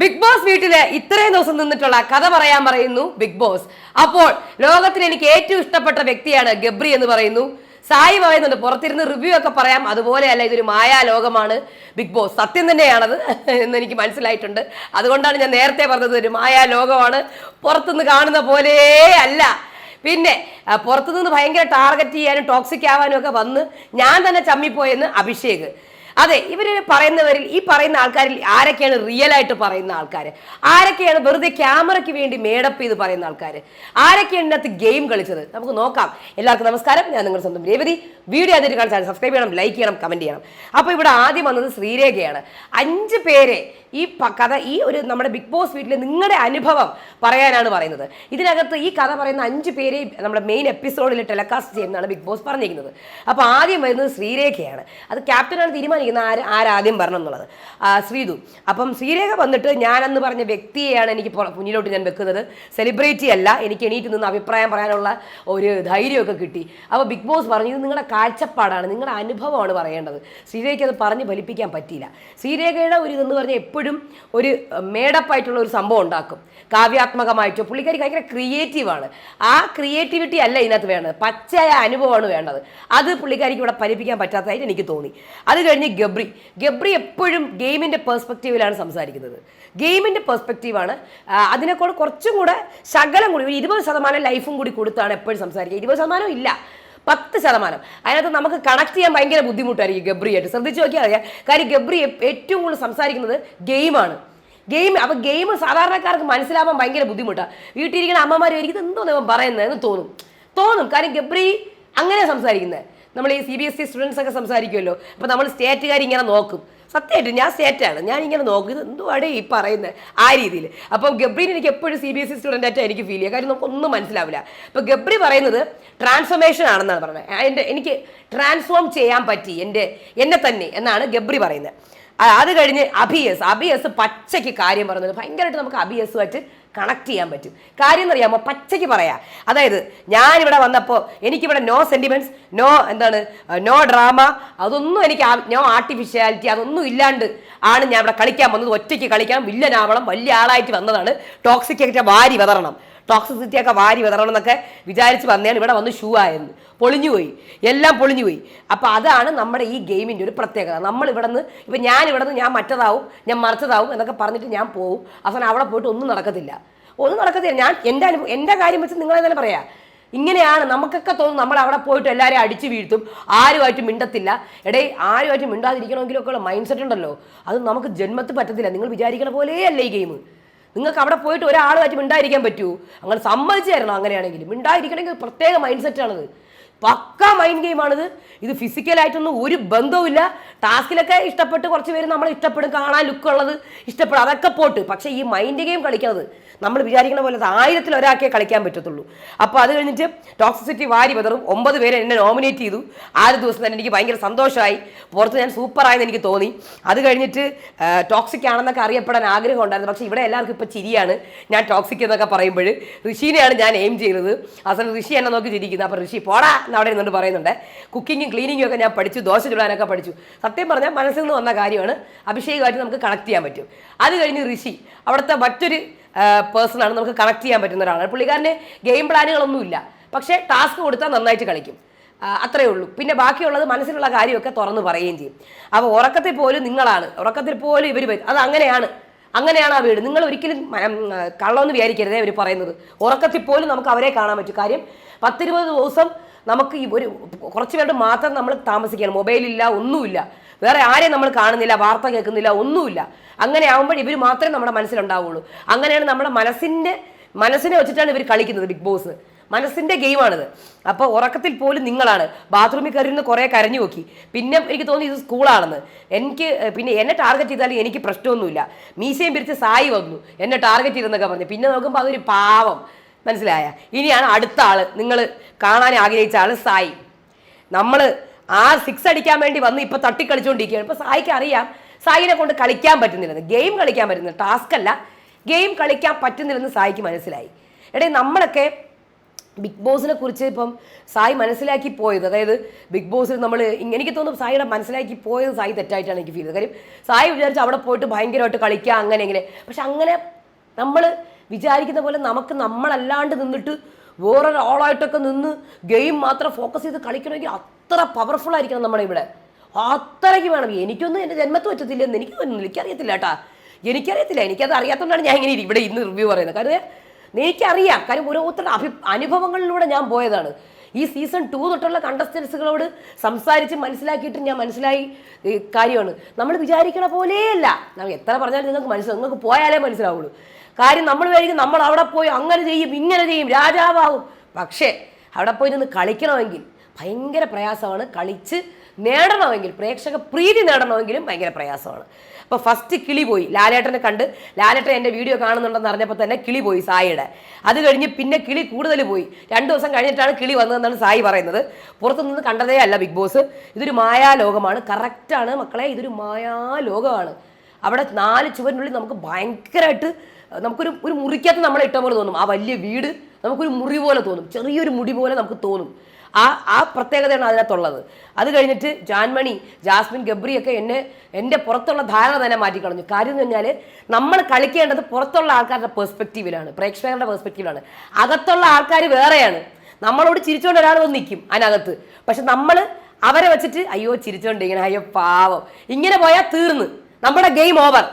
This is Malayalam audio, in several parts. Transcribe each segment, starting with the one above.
ബിഗ് ബോസ് വീട്ടിൽ ഇത്രയും ദിവസം നിന്നിട്ടുള്ള കഥ പറയാൻ പറയുന്നു ബിഗ് ബോസ്. അപ്പോൾ ലോകത്തിന് എനിക്ക് ഏറ്റവും ഇഷ്ടപ്പെട്ട വ്യക്തിയാണ് ഗബ്രി എന്ന് പറയുന്നു. സായി പറയുന്നുണ്ട് പുറത്തിരുന്ന് റിവ്യൂ ഒക്കെ പറയാം. അതുപോലെയല്ല ഇതൊരു മായാ ലോകമാണ് ബിഗ് ബോസ് സത്യം തന്നെയാണത് എന്ന് എനിക്ക് മനസ്സിലായിട്ടുണ്ട്. അതുകൊണ്ടാണ് ഞാൻ നേരത്തെ പറഞ്ഞത് ഒരു മായാ ലോകമാണ് പുറത്തുനിന്ന് കാണുന്ന പോലെ അല്ല. പിന്നെ പുറത്തുനിന്ന് ഭയങ്കര ടാർഗറ്റ് ചെയ്യാനും ടോക്സിക് ആവാനും ഒക്കെ വന്ന് ഞാൻ തന്നെ ചമ്മിപ്പോയെന്ന് അഭിഷേക്. അതെ ഇവർ പറയുന്നവരിൽ ഈ പറയുന്ന ആൾക്കാരിൽ ആരൊക്കെയാണ് റിയൽ ആയിട്ട് പറയുന്ന ആൾക്കാർ ആരൊക്കെയാണ് വെറുതെ ക്യാമറയ്ക്ക് വേണ്ടി മേടപ്പ് ചെയ്ത് പറയുന്ന ആൾക്കാർ ആരൊക്കെയാണ് ഇതിനകത്ത് ഗെയിം കളിച്ചത്? നമുക്ക് നോക്കാം. എല്ലാവർക്കും നമസ്കാരം. ഞാൻ നിങ്ങളുടെ സ്വന്തം രേവതി. വീഡിയോ അതിൽ കാണിച്ചാൽ സബ്സ്ക്രൈബ് ചെയ്യണം ലൈക്ക് ചെയ്യണം കമന്റ് ചെയ്യണം. അപ്പോൾ ഇവിടെ ആദ്യം വന്നത് ശ്രീരേഖയാണ്. അഞ്ച് പേരെ ഈ കഥ ഈ ഒരു നമ്മുടെ ബിഗ് ബോസ് വീട്ടിൽ നിങ്ങളുടെ അനുഭവം പറയാനാണ് പറയുന്നത്. ഇതിനകത്ത് ഈ കഥ പറയുന്ന അഞ്ച് പേരെ നമ്മുടെ മെയിൻ എപ്പിസോഡിൽ ടെലികാസ്റ്റ് ചെയ്യുന്നതാണ് ബിഗ് ബോസ് പറഞ്ഞിരിക്കുന്നത്. അപ്പോൾ ആദ്യം വരുന്നത് ശ്രീരേഖയാണ്. അത് ക്യാപ്റ്റനാണ് തീരുമാനിക്കുന്നത് ആര് ആരാദ്യം വരണം എന്നുള്ളത്. ശ്രീതു. അപ്പം ശ്രീരേഖ വന്നിട്ട് ഞാനെന്ന് പറഞ്ഞ വ്യക്തിയെയാണ് എനിക്ക് മുന്നിലോട്ട് ഞാൻ വെക്കുന്നത്. സെലിബ്രിറ്റി അല്ല. എനിക്ക് എണീറ്റ് നിന്ന് അഭിപ്രായം പറയാനുള്ള ഒരു ധൈര്യമൊക്കെ കിട്ടി. അപ്പോൾ ബിഗ് ബോസ് പറഞ്ഞു നിങ്ങളുടെ കാഴ്ചപ്പാടാണ്. നിങ്ങളുടെ അനുഭവമാണ് പറയേണ്ടത്. ശ്രീരേഖയ്ക്ക് അത് പറഞ്ഞ് ഫലിപ്പിക്കാൻ പറ്റിയില്ല. ശ്രീരേഖയുടെ ഒരു ഇതെന്ന് പറഞ്ഞാൽ എപ്പോഴും ഒരു മേഡപ്പായിട്ടുള്ള ഒരു സംഭവം ഉണ്ടാക്കും. കാവ്യാത്മകമായിട്ടോ പുള്ളിക്കാരി ഭയങ്കര ക്രിയേറ്റീവാണ്. ആ ക്രിയേറ്റിവിറ്റി അല്ല ഇതിനകത്ത് വേണ്ടത്. പച്ചയായ അനുഭവമാണ് വേണ്ടത്. അത് പുള്ളിക്കാരിക്ക് ഇവിടെ ഫലിപ്പിക്കാൻ പറ്റാത്തതായിട്ട് എനിക്ക് തോന്നി. അത് കഴിഞ്ഞ് ഗബ്രി. ഗബ്രി എപ്പോഴും ഗെയിമിന്റെ പേഴ്സ്പെക്റ്റീവിലാണ് സംസാരിക്കുന്നത്. ഗെയിമിന്റെ പേഴ്സ്പെക്റ്റീവാണ് അതിനെക്കൂടെ കുറച്ചും കൂടെ ശകലം കൂടി ഒരു ഇരുപത് ശതമാനം ലൈഫും കൂടി കൊടുത്താണ് എപ്പോഴും സംസാരിക്കുക. ഇരുപത് ശതമാനം ഇല്ല പത്ത് ശതമാനം. അതിനകത്ത് നമുക്ക് കണക്ട് ചെയ്യാൻ ഭയങ്കര ബുദ്ധിമുട്ടായിരിക്കും ഗബ്രിയായിട്ട് ശ്രദ്ധിച്ചു നോക്കിയാൽ അറിയാം. കാര്യം ഗബ്രി ഏറ്റവും കൂടുതൽ സംസാരിക്കുന്നത് ഗെയിമാണ്. ഗെയിം അപ്പോൾ ഗെയിം സാധാരണക്കാർക്ക് മനസ്സിലാവാൻ ഭയങ്കര ബുദ്ധിമുട്ടാണ് വീട്ടിലിരിക്കുന്ന അമ്മമാർ ഇത് എന്തോ പറയുന്നത് എന്ന് തോന്നും. തോന്നും. കാര്യം ഗബ്രി അങ്ങനെ സംസാരിക്കുന്നത്. നമ്മൾ ഈ C B S E students ഒക്കെ സംസാരിക്കുമല്ലോ. അപ്പോൾ നമ്മൾ സ്റ്റേറ്റുകാർ ഇങ്ങനെ നോക്കും. സത്യമായിട്ട് ഞാൻ സ്റ്റേറ്റാണ്. ഞാൻ ഇങ്ങനെ നോക്കും. ഇത് ഈ പറയുന്നത് ആ രീതിയിൽ. അപ്പോൾ ഗബ്രീൻ എനിക്ക് എപ്പോഴും C B S E student ആയിട്ട് എനിക്ക് ഫീൽ ചെയ്യുക. കാര്യം നമുക്കൊന്നും മനസ്സിലാവില്ല. അപ്പോൾ ഗബ്രി പറയുന്നത് ട്രാൻസ്ഫോർമേഷൻ ആണെന്നാണ് പറഞ്ഞത്. എന്റെ എനിക്ക് ട്രാൻസ്ഫോം ചെയ്യാൻ പറ്റി. എന്റെ എന്നെ തന്നെ എന്നാണ് ഗബ്രി പറയുന്നത്. അത് കഴിഞ്ഞ് അബിയസ് അബിയസ് പച്ചയ്ക്ക് കാര്യം പറഞ്ഞത്. ഭയങ്കരമായിട്ട് നമുക്ക് അബിയസുമായിട്ട് കണക്ട് ചെയ്യാൻ പറ്റും. കാര്യം എന്നറിയാമോ പച്ചയ്ക്ക് പറയാം. അതായത് ഞാനിവിടെ വന്നപ്പോൾ എനിക്കിവിടെ നോ സെന്റിമെന്റ്സ് നോ എന്താണ് നോ ഡ്രാമ അതൊന്നും എനിക്ക് നോ ആർട്ടിഫിഷ്യാലിറ്റി അതൊന്നും ഇല്ലാണ്ട് ആണ് ഞാൻ ഇവിടെ കളിക്കാൻ വന്നത് ഒറ്റയ്ക്ക് കളിക്കാൻ വില്ലനാവണം വലിയ ആളായിട്ട് വന്നതാണ്. ടോക്സിക് ആയിട്ട് വാരി വിതറണം. ടോക്സിസിറ്റി ഒക്കെ വാരി വിതറണം എന്നൊക്കെ വിചാരിച്ച് വന്നതാണ് ഇവിടെ വന്ന് ഷൂ ആയിരുന്നു പൊളിഞ്ഞുപോയി എല്ലാം പൊളിഞ്ഞു പോയി. അപ്പോൾ അതാണ് നമ്മുടെ ഈ ഗെയിമിന്റെ ഒരു പ്രത്യേകത. നമ്മൾ ഇവിടെ നിന്ന് ഇപ്പം ഞാൻ ഇവിടെ നിന്ന് ഞാൻ മറ്റതാവും ഞാൻ മറിച്ചതാവും എന്നൊക്കെ പറഞ്ഞിട്ട് ഞാൻ പോവും. അവസാനം അവിടെ പോയിട്ട് ഒന്നും നടക്കത്തില്ല. ഒന്നും നടക്കത്തില്ല. ഞാൻ എന്റെ അനുഭവം എന്റെ കാര്യം വെച്ച് നിങ്ങളെ തന്നെ പറയാം. ഇങ്ങനെയാണ് നമുക്കൊക്കെ തോന്നും നമ്മൾ അവിടെ പോയിട്ട് എല്ലാവരെയും അടിച്ചു വീഴ്ത്തും. ആരുമായിട്ട് മിണ്ടത്തില്ല. എടേ ആരുമായിട്ട് മിണ്ടാതിരിക്കണമെങ്കിലൊക്കെ ഉള്ള മൈൻഡ് സെറ്റ് ഉണ്ടല്ലോ. അത് നമുക്ക് ജന്മത്ത് പറ്റത്തില്ല. നിങ്ങൾ വിചാരിക്കണ പോലെയല്ല ഈ ഗെയിം. നിങ്ങൾക്ക് അവിടെ പോയിട്ട് ഒരാളുമായിട്ട് മിണ്ടായിരിക്കാൻ പറ്റൂ. അങ്ങനെ സമ്മതിച്ചു തരണം അങ്ങനെയാണെങ്കിൽ മിണ്ടായിരിക്കണമെങ്കിൽ പ്രത്യേക മൈൻഡ് സെറ്റാണത് പക്ക മൈൻഡ് ഗെയിമാണിത് ഇത് ഫിസിക്കലായിട്ടൊന്നും ഒരു ബന്ധവുമില്ല. ടാസ്കിലൊക്കെ ഇഷ്ടപ്പെട്ട് കുറച്ച് പേര് നമ്മൾ ഇഷ്ടപ്പെടും. കാണാൻ ലുക്ക് ഉള്ളത് ഇഷ്ടപ്പെടും. അതൊക്കെ പോട്ട്. പക്ഷേ ഈ മൈൻഡ് ഗെയിം കളിക്കുന്നത് നമ്മൾ വിചാരിക്കുന്ന പോലെ ആയിരത്തിൽ ഒരാൾക്കേ കളിക്കാൻ പറ്റത്തുള്ളൂ. അപ്പോൾ അത് കഴിഞ്ഞിട്ട് ടോക്സിസിറ്റി വാരി വെതറും ഒമ്പത് പേരെ എന്നെ നോമിനേറ്റ് ചെയ്തു. ആദ്യ ദിവസം തന്നെ എനിക്ക് ഭയങ്കര സന്തോഷമായി. പുറത്ത് ഞാൻ സൂപ്പറായെന്ന് എനിക്ക് തോന്നി. അത് കഴിഞ്ഞിട്ട് ടോക്സിക് ആണെന്നൊക്കെ അറിയപ്പെടാൻ ആഗ്രഹം ഉണ്ടായിരുന്നു. പക്ഷേ ഇവിടെ എല്ലാവർക്കും ഇപ്പോൾ ചിരിയാണ്. ഞാൻ ടോക്സിക് എന്നൊക്കെ പറയുമ്പോൾ ഋഷീനെയാണ് ഞാൻ എയിം ചെയ്തത്. അവസാനം ഋഷി എന്നെ നോക്കി ചിരിക്കുന്നത് അപ്പോൾ ഋഷി പോടാ. എന്ന് അവിടെ ഇരുന്നുകൊണ്ട് പറയുന്നുണ്ട്. കുക്കിങ്ങും ക്ലീനിങ്ങും ഒക്കെ ഞാൻ പഠിച്ചു ദോശ ചുടാനൊക്കെ പഠിച്ചു. സത്യം പറഞ്ഞാൽ മനസ്സിൽ നിന്ന് വന്ന കാര്യമാണ് അഭിഷേകമായിട്ട് നമുക്ക് കണക്ട് ചെയ്യാൻ പറ്റും. അത് കഴിഞ്ഞ് ഋഷി അവിടുത്തെ മറ്റൊരു പേഴ്സണാണ് നമുക്ക് കണക്ട് ചെയ്യാൻ പറ്റുന്ന ഒരാളാണ്. പുള്ളിക്കാരന് ഗെയിം പ്ലാനുകളൊന്നുമില്ല പക്ഷേ ടാസ്ക് കൊടുത്താൽ നന്നായിട്ട് കളിക്കും. അത്രേ അത്രയേ ഉള്ളൂ. പിന്നെ ബാക്കിയുള്ളത് മനസ്സിലുള്ള കാര്യമൊക്കെ തുറന്ന് പറയുകയും ചെയ്യും. അപ്പോൾ ഉറക്കത്തിൽ പോലും നിങ്ങളാണ്. ഉറക്കത്തിൽ പോലും ഇവർ അത് അങ്ങനെയാണ്. അങ്ങനെയാണ് ആ വീട്. നിങ്ങൾ ഒരിക്കലും കള്ളമെന്ന് വിചാരിക്കരുതേ അവർ പറയുന്നത്. ഉറക്കത്തിൽ പോലും നമുക്ക് അവരെ കാണാൻ പറ്റും. കാര്യം പത്തിരുപത് ദിവസം നമുക്ക് ഈ ഒരു കുറച്ച് പേരുടെ മാത്രം നമ്മൾ താമസിക്കുകയാണ്. മൊബൈലില്ല ഒന്നുമില്ല. വേറെ ആരെയും നമ്മൾ കാണുന്നില്ല വാർത്ത കേൾക്കുന്നില്ല ഒന്നുമില്ല. അങ്ങനെ ആകുമ്പോൾ ഇവർ മാത്രമേ നമ്മുടെ മനസ്സിലുണ്ടാവുള്ളൂ. അങ്ങനെയാണ് നമ്മുടെ മനസ്സിന്റെ മനസ്സിനെ വെച്ചിട്ടാണ് ഇവർ കളിക്കുന്നത് ബിഗ് ബോസ്. മനസ്സിന്റെ ഗെയിമാണിത്. അപ്പോൾ ഉറക്കത്തിൽ പോലും നിങ്ങളാണ്. ബാത്റൂമിൽ കയറിയിരുന്ന് കുറേ കരഞ്ഞു നോക്കി. പിന്നെ എനിക്ക് തോന്നി ഇത് സ്കൂളാണെന്ന്. എനിക്ക് പിന്നെ എന്നെ ടാർഗറ്റ് ചെയ്താലും എനിക്ക് പ്രശ്നമൊന്നുമില്ല. മീശയും പിരിച്ച് സായി വന്നു. എന്നെ ടാർഗറ്റ് ചെയ്തെന്നൊക്കെ പറഞ്ഞു. പിന്നെ നോക്കുമ്പോൾ അതൊരു പാവം. മനസ്സിലായ? ഇനിയാണ് അടുത്ത ആൾ. നിങ്ങൾ കാണാൻ ആഗ്രഹിച്ച ആൾ സായി. നമ്മൾ ആ സിക്സ് അടിക്കാൻ വേണ്ടി വന്ന് ഇപ്പൊ തട്ടിക്കളിച്ചുകൊണ്ടിരിക്കുകയാണ്. ഇപ്പൊ സായിക്ക് അറിയാം സായിനെ കൊണ്ട് കളിക്കാൻ പറ്റുന്നില്ലെന്ന്. ഗെയിം കളിക്കാൻ പറ്റുന്നില്ല. ടാസ്ക് അല്ല. ഗെയിം കളിക്കാൻ പറ്റുന്നില്ലെന്ന് സായിക്ക് മനസ്സിലായി. എടേ നമ്മളൊക്കെ ബിഗ് ബോസിനെ കുറിച്ച് ഇപ്പം സായി മനസ്സിലാക്കി പോയത്. അതായത് ബിഗ് ബോസിൽ നമ്മൾ എനിക്ക് തോന്നുന്നു സായിയുടെ മനസ്സിലാക്കി പോയത് സായി തെറ്റായിട്ടാണ് എനിക്ക് ഫീൽ ചെയ്തത്. കാര്യം സായി വിചാരിച്ച് അവിടെ പോയിട്ട് ഭയങ്കരമായിട്ട് കളിക്കുക അങ്ങനെ ഇങ്ങനെ. പക്ഷെ അങ്ങനെ നമ്മൾ വിചാരിക്കുന്ന പോലെ നമുക്ക് നമ്മളല്ലാണ്ട് നിന്നിട്ട് വേറൊരാളായിട്ടൊക്കെ നിന്ന് ഗെയിം മാത്രം ഫോക്കസ് ചെയ്ത് കളിക്കണമെങ്കിൽ അത്ര പവർഫുൾ ആയിരിക്കണം നമ്മുടെ ഇവിടെ. അത്രയ്ക്ക് വേണം. എനിക്കൊന്നും എന്റെ ജന്മത്ത് വെച്ചത്തില്ലെന്ന് എനിക്ക് തോന്നുന്നില്ല എനിക്കറിയത്തില്ല കേട്ടാ. എനിക്കറിയത്തില്ല. എനിക്കത് അറിയാത്തതുകൊണ്ടാണ് ഞാൻ ഇങ്ങനെ ഇവിടെ ഇന്ന് റിവ്യൂ പറയുന്നത്. കാരണം എനിക്കറിയാം. കാര്യം ഓരോരുത്തരുടെ അഭി അനുഭവങ്ങളിലൂടെ ഞാൻ പോയതാണ്. ഈ സീസൺ ടു തൊട്ടുള്ള കണ്ടസ്റ്റൻസുകളോട് സംസാരിച്ച് മനസ്സിലാക്കിയിട്ട് ഞാൻ മനസ്സിലായി കാര്യമാണ്. നമ്മൾ വിചാരിക്കണ പോലെയല്ല. നമ്മൾ എത്ര പറഞ്ഞാലും നിങ്ങൾക്ക് മനസ്സിലാവും നിങ്ങൾക്ക് പോയാലേ മനസ്സിലാവുള്ളൂ. കാര്യം നമ്മൾ വിചാരിക്കും നമ്മൾ അവിടെ പോയി അങ്ങനെ ചെയ്യും ഇങ്ങനെ ചെയ്യും രാജാവാകും. പക്ഷേ അവിടെ പോയി നിന്ന് കളിക്കണമെങ്കിൽ ഭയങ്കര പ്രയാസമാണ്. കളിച്ച് നേടണമെങ്കിൽ പ്രേക്ഷക പ്രീതി നേടണമെങ്കിലും ഭയങ്കര പ്രയാസമാണ്. അപ്പോൾ ഫസ്റ്റ് കിളി പോയി. ലാലേട്ടനെ കണ്ട് ലാലേട്ടൻ എന്റെ വീഡിയോ കാണുന്നുണ്ടെന്ന് അറിഞ്ഞപ്പോൾ തന്നെ കിളി പോയി സായിയുടെ. അത് കഴിഞ്ഞ് പിന്നെ കിളി കൂടുതൽ പോയി. രണ്ട് ദിവസം കഴിഞ്ഞിട്ടാണ് കിളി വന്നതെന്നാണ് സായി പറയുന്നത്. പുറത്തുനിന്ന് കണ്ടതേ അല്ല ബിഗ് ബോസ് ഇതൊരു മായാലോകമാണ് കറക്റ്റാണ് മക്കളെ. ഇതൊരു മായാലോകമാണ് അവിടെ നാല് ചുവരിനുള്ളിൽ നമുക്ക് ഭയങ്കരമായിട്ട് നമുക്കൊരു ഒരു മുറിക്കകത്ത് നമ്മളെ ഇട്ട പോലെ തോന്നും. ആ വലിയ വീട് നമുക്കൊരു മുറി പോലെ തോന്നും. ചെറിയൊരു മുടി പോലെ നമുക്ക് തോന്നും. ആ ആ പ്രത്യേകതയാണ് അതിനകത്തുള്ളത്. അത് കഴിഞ്ഞിട്ട് ജാൻമണി ജാസ്മിൻ ഗബ്രിയൊക്കെ എന്നെ എന്റെ പുറത്തുള്ള ധാരണ തന്നെ മാറ്റിക്കളഞ്ഞു. കാര്യം എന്ന് പറഞ്ഞാൽ നമ്മൾ കളിക്കേണ്ടത് പുറത്തുള്ള ആൾക്കാരുടെ പെർസ്പെക്റ്റീവിലാണ് പ്രേക്ഷകരുടെ പെർസ്പെക്റ്റീവിലാണ് അകത്തുള്ള ആൾക്കാർ വേറെയാണ്. നമ്മളോട് ചിരിച്ചുകൊണ്ട് ഒരാൾ വന്ന് നിൽക്കും അതിനകത്ത്. പക്ഷെ നമ്മൾ അവരെ വെച്ചിട്ട് അയ്യോ ചിരിച്ചോണ്ടിരിക്കണം. അയ്യോ പാവം. ഇങ്ങനെ പോയാൽ തീർന്ന്. നമ്മുടെ ഗെയിം ഓവർ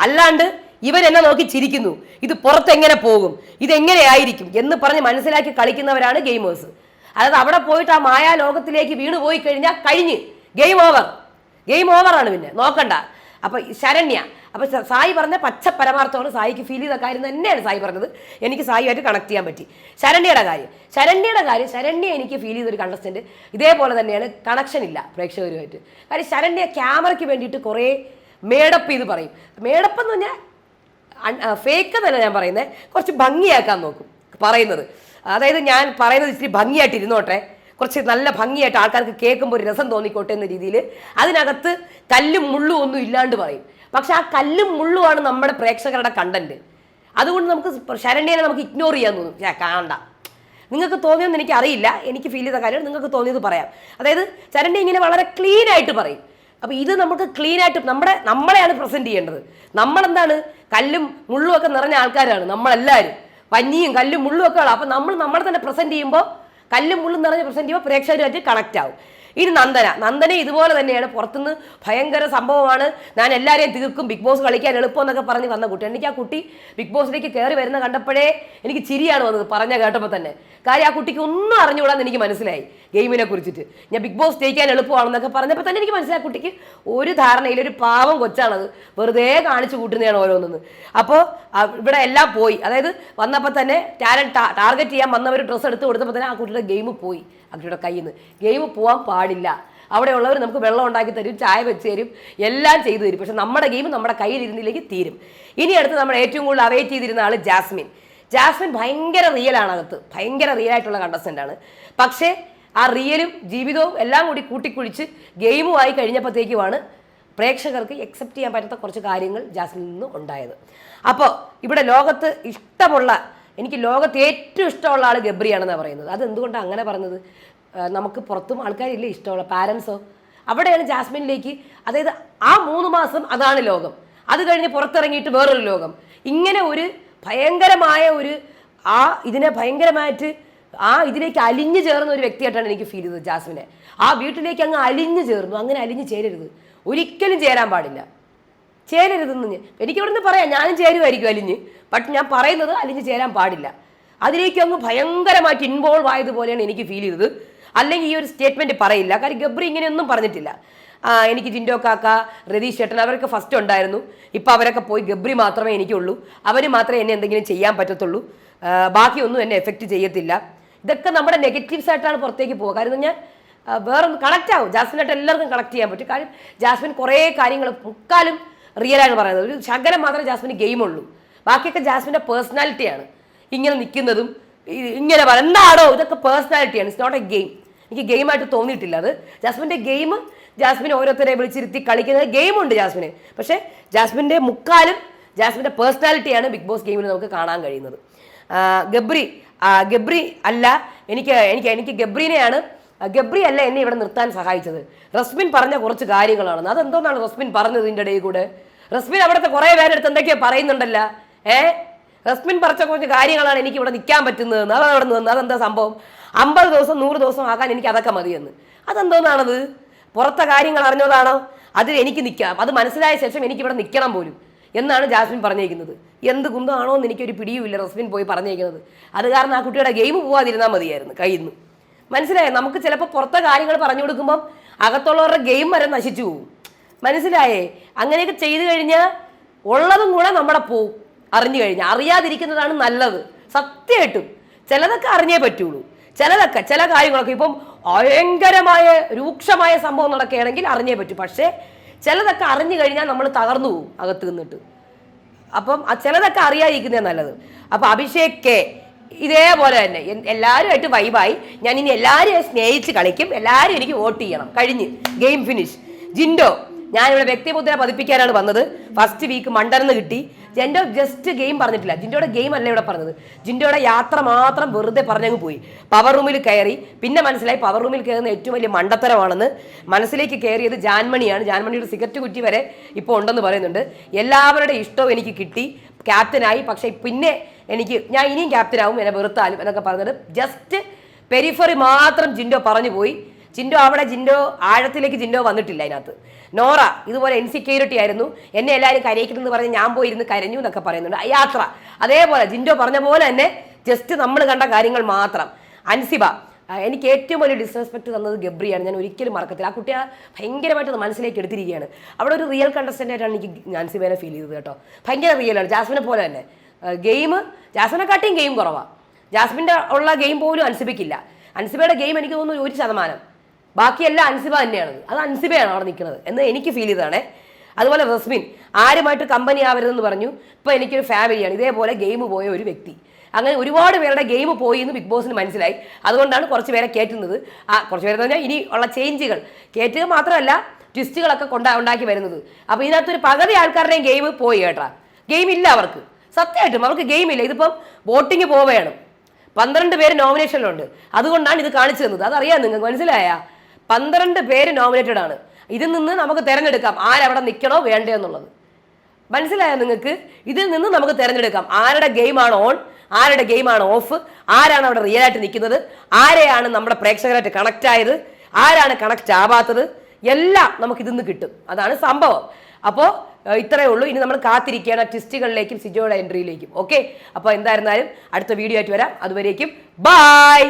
അല്ലാണ്ട് ഇവൻ എന്നെ നോക്കി ചിരിക്കുന്നു. ഇത് പുറത്തെങ്ങനെ പോകും? ഇതെങ്ങനെയായിരിക്കും? എന്ന് പറഞ്ഞ് മനസ്സിലാക്കി കളിക്കുന്നവരാണ് ഗെയിമേഴ്സ്. അതായത് അവിടെ പോയിട്ട് ആ മായാ ലോകത്തിലേക്ക് വീണ് പോയി കഴിഞ്ഞാൽ കഴിഞ്ഞ്. ഗെയിം ഓവർ ഗെയിം ഓവറാണ് പിന്നെ. നോക്കണ്ട. അപ്പൊ ശരണ്യ. അപ്പൊ സായി പറഞ്ഞ പച്ച പരമാർത്ഥമാണ് സായിക്ക് ഫീൽ ചെയ്ത കാര്യം തന്നെയാണ് സായി പറഞ്ഞത്. എനിക്ക് സായിയായിട്ട് കണക്ട് ചെയ്യാൻ പറ്റി. ശരണ്യയുടെ കാര്യം. ശരണ്യയുടെ കാര്യം ശരണ്യ എനിക്ക് ഫീൽ ചെയ്തൊരു കണ്ടസ്റ്റന്റ് ഇതേപോലെ തന്നെയാണ് കണക്ഷൻ ഇല്ല പ്രേക്ഷകരുമായിട്ട്. കാര്യം ശരണ്യ ക്യാമറയ്ക്ക് വേണ്ടിയിട്ട് കുറേ മേടപ്പ് ചെയ്ത് പറയും. മേടപ്പ് എന്ന് പറഞ്ഞാൽ ഫേക്ക് എന്നല്ല ഞാൻ പറയുന്നത് കുറച്ച് ഭംഗിയാക്കാൻ നോക്കും പറയുന്നത്. അതായത് ഞാൻ പറയുന്നത് ഇച്ചിരി ഭംഗിയായിട്ട് ഇരുന്നോട്ടെ. കുറച്ച് നല്ല ഭംഗിയായിട്ട് ആൾക്കാർക്ക് കേൾക്കുമ്പോൾ ഒരു രസം തോന്നിക്കോട്ടെ എന്ന രീതിയിൽ അതിനകത്ത് കല്ലും മുള്ളും ഒന്നും ഇല്ലാണ്ട് പറയും. പക്ഷെ ആ കല്ലും മുള്ളുമാണ് നമ്മുടെ പ്രേക്ഷകരുടെ കണ്ടന്റ് അതുകൊണ്ട് നമുക്ക് ശരണ്യനെ നമുക്ക് ഇഗ്നോർ ചെയ്യാൻ തോന്നും. കാണണ്ട. നിങ്ങൾക്ക് തോന്നിയെന്ന് എനിക്ക് അറിയില്ല. എനിക്ക് ഫീൽ ചെയ്ത കാര്യം നിങ്ങൾക്ക് തോന്നിയത് പറയാം. അതായത് ചരണ്യ ഇങ്ങനെ വളരെ ക്ലീൻ ആയിട്ട് പറയും. അപ്പോൾ ഇത് നമുക്ക് ക്ലീൻ ആയിട്ട് നമ്മുടെ നമ്മളെയാണ് പ്രസന്റ് ചെയ്യേണ്ടത്. നമ്മളെന്താണ്? കല്ലും മുള്ളും ഒക്കെ നിറഞ്ഞ ആൾക്കാരാണ് നമ്മളെല്ലാവരും പഞ്ഞിയും കല്ലും മുള്ളും ഒക്കെ ഉള്ള അപ്പോൾ നമ്മൾ നമ്മളെ തന്നെ പ്രസന്റ് ചെയ്യുമ്പോൾ കല്ലും മുള്ളും നിറഞ്ഞ് പ്രസന്റ് ചെയ്യുമ്പോൾ പ്രേക്ഷകരുമായിട്ട് കണക്റ്റ് ആവും. ഇനി നന്ദന. നന്ദന ഇതുപോലെ തന്നെയാണ്. പുറത്തുനിന്ന് ഭയങ്കര സംഭവമാണ്. ഞാൻ എല്ലാവരെയും തീർക്കും. ബിഗ് ബോസ് കളിക്കാൻ എളുപ്പം എന്നൊക്കെ പറഞ്ഞ് വന്ന കുട്ടി. എനിക്ക് ആ കുട്ടി ബിഗ് ബോസിലേക്ക് കയറി വരുന്ന കണ്ടപ്പോഴേ എനിക്ക് ചിരിയാണ് വന്നത്. പറഞ്ഞ കേട്ടപ്പോൾ തന്നെ. കാര്യം ആ കുട്ടിക്ക് ഒന്നും അറിഞ്ഞുകൂടാന്ന് എനിക്ക് മനസ്സിലായി. ഗെയിമിനെ കുറിച്ചിട്ട്. ഞാൻ ബിഗ് ബോസ് ജയിക്കാൻ എളുപ്പമാണെന്നൊക്കെ പറഞ്ഞപ്പോൾ തന്നെ എനിക്ക് മനസ്സിലായി കുട്ടിക്ക് ഒരു ധാരണയിൽ ഒരു പാവം കൊച്ചാണത്. വെറുതെ കാണിച്ചു കൂട്ടുന്നതാണ് ഓരോന്നെന്ന്. അപ്പോൾ ഇവിടെ എല്ലാം പോയി. അതായത് വന്നപ്പോൾ തന്നെ ടാലന്റ് ടാർഗറ്റ് ചെയ്യാൻ വന്നവർ ഡ്രസ്സ് എടുത്ത് കൊടുത്തപ്പോൾ തന്നെ ആ കുട്ടിയുടെ ഗെയിം പോയി. ആ കുട്ടിയുടെ കയ്യിൽ നിന്ന് ഗെയിം പോകാൻ പാടില്ല. അവിടെയുള്ളവർ നമുക്ക് വെള്ളം ഉണ്ടാക്കി തരും ചായ വെച്ച് തരും എല്ലാം ചെയ്തു തരും. പക്ഷെ നമ്മുടെ ഗെയിം നമ്മുടെ കയ്യിൽ ഇരുന്നില്ലെങ്കിൽ തീരും. ഇനി അടുത്ത് നമ്മൾ ഏറ്റവും കൂടുതൽ അവൈറ്റ് ചെയ്തിരുന്ന ആൾ ജാസ്മിൻ. ജാസ്മിൻ ഭയങ്കര റിയൽ ആണ് അകത്ത്. ഭയങ്കര റിയൽ ആയിട്ടുള്ള contestant ആണ്. പക്ഷേ ആ റിയലും ജീവിതവും എല്ലാം കൂടി കൂട്ടിക്കുഴിച്ച് ഗെയിമുമായി കഴിഞ്ഞപ്പോഴത്തേക്കുമാണ് പ്രേക്ഷകർക്ക് എക്സെപ്റ്റ് ചെയ്യാൻ പറ്റാത്ത കുറച്ച് കാര്യങ്ങൾ ജാസ്മിനിൽ നിന്ന് ഉണ്ടായത്. അപ്പോൾ ഇവിടെ ലോകത്ത് ഇഷ്ടമുള്ള എനിക്ക് ലോകത്ത് ഏറ്റവും ഇഷ്ടമുള്ള ആൾ ഗബ്രിയാണെന്നാണ് പറയുന്നത്. അത് എന്തുകൊണ്ടാണ് അങ്ങനെ പറഞ്ഞത്? നമുക്ക് പുറത്തും ആൾക്കാരില്ല ഇഷ്ടമുള്ള പാരൻസോ അവിടെയാണ് ജാസ്മിനിലേക്ക് അതായത് ആ മൂന്ന് മാസം അതാണ് ലോകം. അത് കഴിഞ്ഞ് പുറത്തിറങ്ങിയിട്ട് വേറൊരു ലോകം. ഇങ്ങനെ ഒരു ഭയങ്കരമായ ഒരു ആ ഇതിനെ ഭയങ്കരമായിട്ട് ആ ഇതിലേക്ക് അലിഞ്ഞു ചേർന്ന ഒരു വ്യക്തിയായിട്ടാണ് എനിക്ക് ഫീൽ ചെയ്തത് ജാസ്മിനെ. ആ വീട്ടിലേക്ക് അങ്ങ് അലിഞ്ഞു ചേർന്നു അങ്ങനെ അലിഞ്ഞു ചേരരുത്. ഒരിക്കലും ചേരാൻ പാടില്ല. ചേരരുതെന്ന് എനിക്കിവിടെ എനിക്ക് ഇവിടുന്ന് പറയാം ഞാനും ചേരുമായിരിക്കും അലിഞ്ഞ്. ബട്ട് ഞാൻ പറയുന്നത് അലിഞ്ഞ് ചേരാൻ പാടില്ല. അതിലേക്ക് അങ്ങ് ഭയങ്കരമായിട്ട് ഇൻവോൾവ് ആയതുപോലെയാണ് എനിക്ക് ഫീൽ ചെയ്തത്. അല്ലെങ്കിൽ ഈ ഒരു സ്റ്റേറ്റ്മെന്റ് പറയില്ല. കാര്യം ഗബ്രി ഇങ്ങനെയൊന്നും പറഞ്ഞിട്ടില്ല. എനിക്ക് ജിൻഡോ കാക്ക രതീഷ് ചേട്ടൻ അവരൊക്കെ ഫസ്റ്റ് ഉണ്ടായിരുന്നു. ഇപ്പം അവരൊക്കെ പോയി ഗബ്രി മാത്രമേ എനിക്കുള്ളൂ. അവർ മാത്രമേ എന്നെ എന്തെങ്കിലും ചെയ്യാൻ പറ്റത്തുള്ളൂ. ബാക്കിയൊന്നും എന്നെ എഫക്റ്റ് ചെയ്യത്തില്ല. ഇതൊക്കെ നമ്മുടെ നെഗറ്റീവ്സ് ആയിട്ടാണ് പുറത്തേക്ക് പോകുക കാര്യം എന്ന് പറഞ്ഞാൽ ആ, വേറെ കണക്റ്റ് ആവും. ജാസ്മിനായിട്ട് എല്ലാവർക്കും കണക്ട് ചെയ്യാൻ പറ്റും. കാര്യം ജാസ്മിൻ കുറേ കാര്യങ്ങൾ മുക്കാലും റിയൽ ആണ് പറയുന്നത്. ഒരു ശകലം മാത്രമേ ജാസ്മിന് ഗെയിമുള്ളൂ ബാക്കിയൊക്കെ ജാസ്മിന്റെ പേഴ്സണാലിറ്റിയാണ് ഇങ്ങനെ നിൽക്കുന്നതും ഇങ്ങനെ എന്താണോ ഇതൊക്കെ പേഴ്സണാലിറ്റിയാണ് ഇറ്റ്സ് നോട്ട് എ ഗെയിം എനിക്ക് ഗെയിമായിട്ട് തോന്നിയിട്ടില്ല അത്. ജാസ്മിന്റെ ഗെയിം ജാസ്മിൻ ഓരോരുത്തരെ വിളിച്ചിരുത്തി കളിക്കുന്നത് ഗെയിമുണ്ട് ജാസ്മിന്. പക്ഷേ ജാസ്മിന്റെ മുക്കാലും ജാസ്മിന്റെ പേഴ്സണാലിറ്റിയാണ് ബിഗ് ബോസ് ഗെയിമിൽ നമുക്ക് കാണാൻ കഴിയുന്നത്. ഗബ്രി ഗബ്രി അല്ല എനിക്ക് എനിക്ക് എനിക്ക് ഗബ്രീനെയാണ് ഗബ്രി അല്ല എന്നെ ഇവിടെ നിർത്താൻ സഹായിച്ചത്. റസ്മിൻ പറഞ്ഞ കുറച്ച് കാര്യങ്ങളാണെന്ന് അതെന്തോന്നാണ് റസ്മിൻ പറഞ്ഞത് ഇതിന്റെ ഇടയിൽ കൂടെ? റസ്മിൻ അവിടുത്തെ കുറേ പേരെടുത്ത് എന്തൊക്കെയോ പറയുന്നുണ്ടല്ലോ. ഏ? റസ്മിൻ പറഞ്ഞ കുറച്ച് കാര്യങ്ങളാണ് എനിക്ക് ഇവിടെ നിൽക്കാൻ പറ്റുന്നതെന്ന്. അതാണ് അവിടെ നിന്ന് അതെന്താ സംഭവം? അമ്പത് ദിവസം നൂറ് ദിവസം ആകാൻ എനിക്ക് അതൊക്കെ മതിയെന്ന്. അതെന്തോന്നാണത്? പുറത്തെ കാര്യങ്ങൾ അറിഞ്ഞതാണോ? അതിൽ എനിക്ക് നിൽക്കാം. അത് മനസ്സിലായ ശേഷം എനിക്ക് ഇവിടെ നിൽക്കണം പോലും. എന്നാണ് ജാസ്മിൻ പറഞ്ഞേക്കുന്നത്. എന്ത് കുന്തമാണോ എന്ന് എനിക്കൊരു പിടിയുമില്ല റസ്മിൻ പോയി പറഞ്ഞേക്കുന്നത്. അത് കാരണം ആ കുട്ടിയുടെ ഗെയിം പോവാതിരുന്നാൽ മതിയായിരുന്നു കയ്യിൽ നിന്ന് മനസ്സിലായോ? നമുക്ക് ചിലപ്പോൾ പുറത്തെ കാര്യങ്ങൾ പറഞ്ഞു കൊടുക്കുമ്പം അകത്തുള്ളവരുടെ ഗെയിം വരെ നശിച്ചു പോകും. മനസ്സിലായേ? അങ്ങനെയൊക്കെ ചെയ്തു കഴിഞ്ഞാൽ ഉള്ളതും കൂടെ നമ്മുടെ പോവും. അറിഞ്ഞു കഴിഞ്ഞാൽ അറിയാതിരിക്കുന്നതാണ് നല്ലത്. സത്യമായിട്ടും. ചിലതൊക്കെ അറിഞ്ഞേ പറ്റുള്ളൂ. ചിലതൊക്കെ ചില കാര്യങ്ങളൊക്കെ ഇപ്പം ഭയങ്കരമായ രൂക്ഷമായ സംഭവം നടക്കുകയാണെങ്കിൽ അറിഞ്ഞേ പറ്റൂ. പക്ഷേ ചിലതൊക്കെ അറിഞ്ഞു കഴിഞ്ഞാൽ നമ്മൾ തകർന്നു പോകും അകത്ത് നിന്നിട്ട്. അപ്പം ചിലതൊക്കെ അറിയാതിരിക്കുന്നേ നല്ലത്. അപ്പം അഭിഷേക് കെ ഇതേപോലെ തന്നെ. എല്ലാവരുമായിട്ട് വൈബായി ഞാൻ ഇനി എല്ലാവരെയും സ്നേഹിച്ച് കളിക്കും. എല്ലാവരും എനിക്ക് വോട്ട് ചെയ്യണം. കഴിഞ്ഞ്. ഗെയിം ഫിനിഷ് ജിൻഡോ ഞാനിവിടെ വ്യക്തിമുദ്ര പതിപ്പിക്കാനാണ് വന്നത്. ഫസ്റ്റ് വീക്ക് മണ്ടർന്ന് കിട്ടി. ജിൻഡോ ജസ്റ്റ് ഗെയിം പറഞ്ഞിട്ടില്ല. ജിൻഡോയുടെ ഗെയിം അല്ല ഇവിടെ പറഞ്ഞത്. ജിൻഡോയുടെ യാത്ര മാത്രം വെറുതെ പറഞ്ഞങ്ങ് പോയി. പവർ റൂമിൽ കയറി. പിന്നെ മനസ്സിലായി പവർ റൂമിൽ കയറുന്ന ഏറ്റവും വലിയ മണ്ടത്തരമാണെന്ന്. മനസ്സിലേക്ക് കയറിയത് ജാൻമണിയാണ്. ജാൻമണിയുടെ സിഗരറ്റ് കുറ്റി വരെ ഇപ്പോൾ ഉണ്ടെന്ന് പറയുന്നുണ്ട്. എല്ലാവരുടെ ഇഷ്ടവും എനിക്ക് കിട്ടി. ക്യാപ്റ്റനായി പക്ഷേ പിന്നെ എനിക്ക് ഞാൻ ഇനിയും ക്യാപ്റ്റനാവും എന്നെ വെറുത്താലും എന്നൊക്കെ പറഞ്ഞത്. ജസ്റ്റ് പെരിഫറി മാത്രം ജിൻഡോ പറഞ്ഞു പോയി. ജിൻഡോ അവിടെ ജിൻഡോ ആഴത്തിലേക്ക് ജിൻഡോ വന്നിട്ടില്ല അതിനകത്ത്. നോറ ഇതുപോലെ ഇൻസെക്യൂരിറ്റി ആയിരുന്നു. എന്നെ എല്ലാവരും കരയിക്കണമെന്ന് പറഞ്ഞ് ഞാൻ പോയിരുന്ന് കരഞ്ഞു എന്നൊക്കെ പറയുന്നുണ്ട്. യാത്ര. അതേപോലെ ജിൻഡോ പറഞ്ഞ പോലെ തന്നെ ജസ്റ്റ് നമ്മൾ കണ്ട കാര്യങ്ങൾ മാത്രം. അൻസിബ എനിക്ക് ഏറ്റവും വലിയ ഡിസ്റെസ്പെക്ട് തന്നത് ഗബ്രിയാണ്. ഞാൻ ഒരിക്കലും മറക്കത്തില്ല. ആ കുട്ടിയെ ഭയങ്കരമായിട്ട് മനസ്സിലേക്ക് എടുത്തിരിക്കുകയാണ്. അവിടെ ഒരു റിയൽ കണ്ടസ്റ്റന്റ് ആയിട്ടാണ് എനിക്ക് അൻസിബേനെ ഫീൽ ചെയ്തത് കേട്ടോ. ഭയങ്കര റിയലാണ് ജാസ്മിനെ പോലെ തന്നെ. ഗെയിം ജാസ്മിനെക്കാട്ടിയും ഗെയിം കുറവാണ് ജാസ്മിന്റെ ഉള്ള ഗെയിം പോലും അൻസിബയ്ക്കില്ല. അൻസിബയുടെ ഗെയിം എനിക്ക് തോന്നുന്നു ഒരു ശതമാനം. ബാക്കിയെല്ലാം അൻസിബ തന്നെയാണ്. അത് അൻസിബയാണ് അവിടെ നിൽക്കുന്നത് എന്ന് എനിക്ക് ഫീൽ ചെയ്തതാണേ. അതുപോലെ റസ്മിൻ ആരുമായിട്ട് കമ്പനി ആവരുതെന്ന് പറഞ്ഞു. ഇപ്പോൾ എനിക്കൊരു ഫാമിലിയാണ് ഇതേപോലെ ഗെയിം പോയ ഒരു വ്യക്തി. അങ്ങനെ ഒരുപാട് പേരുടെ ഗെയിം പോയി എന്ന് ബിഗ് ബോസിന് മനസ്സിലായി. അതുകൊണ്ടാണ് കുറച്ച് പേരെ കയറ്റുന്നത് ആ കുറച്ച് പേരെന്ന് പറഞ്ഞാൽ ഇനി ഉള്ള ചേഞ്ചുകൾ കയറ്റുക മാത്രമല്ല ട്വിസ്റ്റുകളൊക്കെ കൊണ്ടാ ഉണ്ടാക്കി വരുന്നത്. അപ്പോൾ ഇതിനകത്തൊരു പകുതി ആൾക്കാരുടെയും ഗെയിം പോയി കേട്ടാ. ഗെയിം ഇല്ല അവർക്ക്. സത്യമായിട്ടും അവർക്ക് ഗെയിം ഇല്ല. ഇതിപ്പം വോട്ടിങ് പോവുകയാണ്. പന്ത്രണ്ട് പേര് നോമിനേഷനിലുണ്ട് അതുകൊണ്ടാണ് ഇത് കാണിച്ചു തന്നത്. അതറിയാം നിങ്ങൾക്ക്. മനസ്സിലായ? പന്ത്രണ്ട് പേര് നോമിനേറ്റഡ് ആണ്. ഇതിൽ നിന്ന് നമുക്ക് തിരഞ്ഞെടുക്കാം ആരവിടെ നിൽക്കണോ വേണ്ടോ എന്നുള്ളത്. മനസ്സിലായോ നിങ്ങൾക്ക്? ഇതിൽ നിന്ന് നമുക്ക് തിരഞ്ഞെടുക്കാം. ആരുടെ ഗെയിമാണ് ഓൺ ആരുടെ ഗെയിമാണ് ഓഫ് ആരാണ് അവിടെ റിയൽ ആയിട്ട് നിൽക്കുന്നത്? ആരെയാണ് നമ്മുടെ പ്രേക്ഷകരായിട്ട് കണക്റ്റ് ആയത്? ആരാണ് കണക്റ്റ് ആവാത്തത്? എല്ലാം നമുക്ക് ഇതിന്ന് കിട്ടും. അതാണ് സംഭവം. അപ്പോൾ ഇത്രയേ ഉള്ളൂ. ഇനി നമ്മൾ കാത്തിരിക്കുകയാണ് ട്വിസ്റ്റുകളിലേക്കും സിജോയുടെ എൻട്രിയിലേക്കും ഓക്കെ അപ്പോൾ എന്തായിരുന്നാലും അടുത്ത വീഡിയോ ആയിട്ട് വരാം. അതുവരേക്കും ബായ്